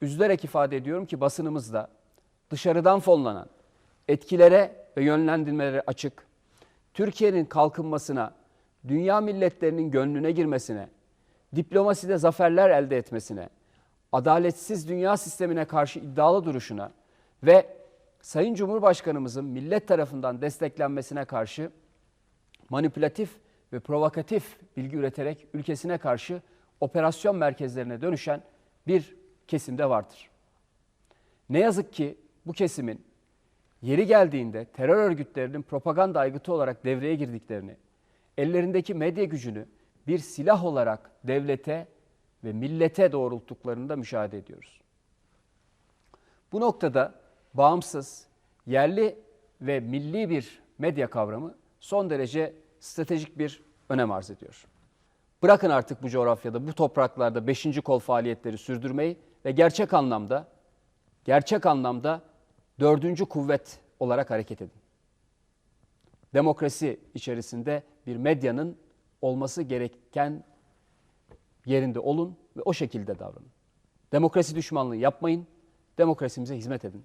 üzülerek ifade ediyorum ki basınımızda dışarıdan fonlanan etkilere ve yönlendirmelere açık, Türkiye'nin kalkınmasına, dünya milletlerinin gönlüne girmesine, diplomaside zaferler elde etmesine, adaletsiz dünya sistemine karşı iddialı duruşuna ve Sayın Cumhurbaşkanımızın millet tarafından desteklenmesine karşı manipülatif ve provokatif bilgi üreterek ülkesine karşı operasyon merkezlerine dönüşen bir kesimde vardır. Ne yazık ki bu kesimin yeri geldiğinde terör örgütlerinin propaganda aygıtı olarak devreye girdiklerini, ellerindeki medya gücünü bir silah olarak devlete ve millete doğrulttuklarını da müşahede ediyoruz. Bu noktada bağımsız, yerli ve milli bir medya kavramı son derece stratejik bir önem arz ediyor. Bırakın artık bu coğrafyada, bu topraklarda 5. kol faaliyetleri sürdürmeyi ve gerçek anlamda gerçek anlamda dördüncü kuvvet olarak hareket edin. Demokrasi içerisinde bir medyanın olması gereken yerinde olun ve o şekilde davranın. Demokrasi düşmanlığı yapmayın, demokrasimize hizmet edin.